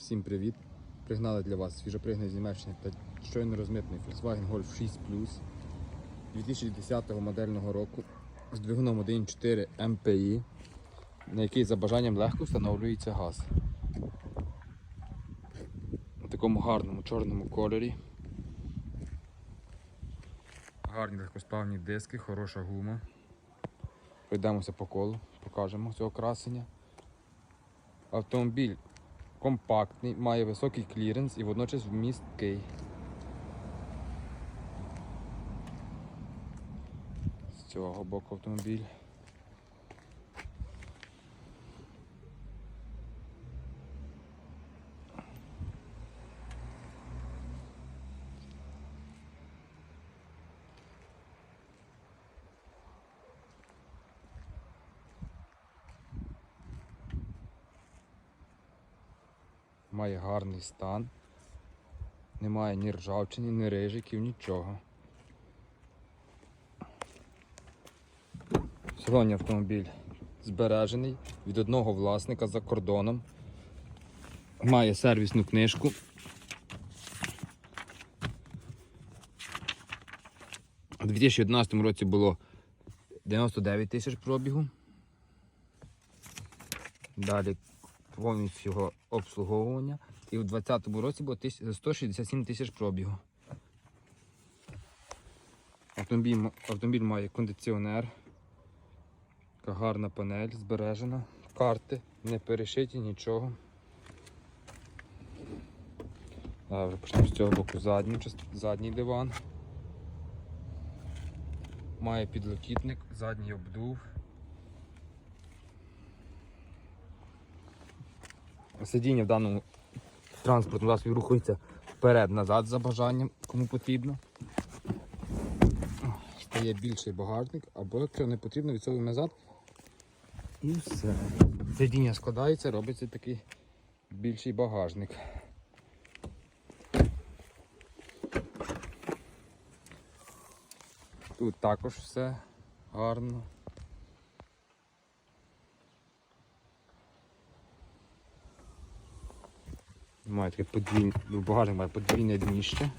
Всім привіт! Пригнали для вас свіжопригнаний з Німеччини та щойно розмитний Volkswagen Golf 6 Plus 2010 модельного року з двигуном 1.4 MPI, на який за бажанням легко встановлюється газ. У такому гарному чорному кольорі. Гарні легкосплавні диски, хороша гума. Пройдемося по колу, покажемо цього красення. Автомобіль компактний, має високий кліренс і водночас вмісткий. З цього боку автомобіль. Має гарний стан. Немає ні ржавчини, ні рижиків, нічого. Сьогодні автомобіль збережений від одного власника за кордоном. Має сервісну книжку. У 2011 році було 99 тисяч пробігу. Далі повністю його обслуговування. І у 2020 році було тис- 167 тисяч пробігу. Автомобіль, автомобіль має кондиціонер. Така гарна панель збережена. Карти не перешиті, нічого. Добре, почнемо з цього боку задню, задній диван. Має підлокітник, задній обдув. Сидіння в даному транспортному засобі рухається вперед-назад за бажанням, кому потрібно. Стає більший багажник, або якщо не потрібно, відсовуємо назад. І все. Сидіння складається, робиться такий більший багажник. Тут також все гарно. Має таке подвійне, ну, багажник має подвійне дніще.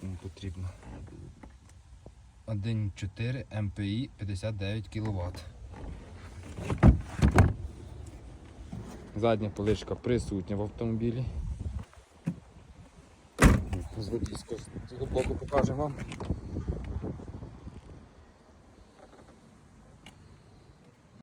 Кому потрібно. 1.4 MPI 59 кВт. Задня поличка присутня в автомобілі. З з боку покажемо вам.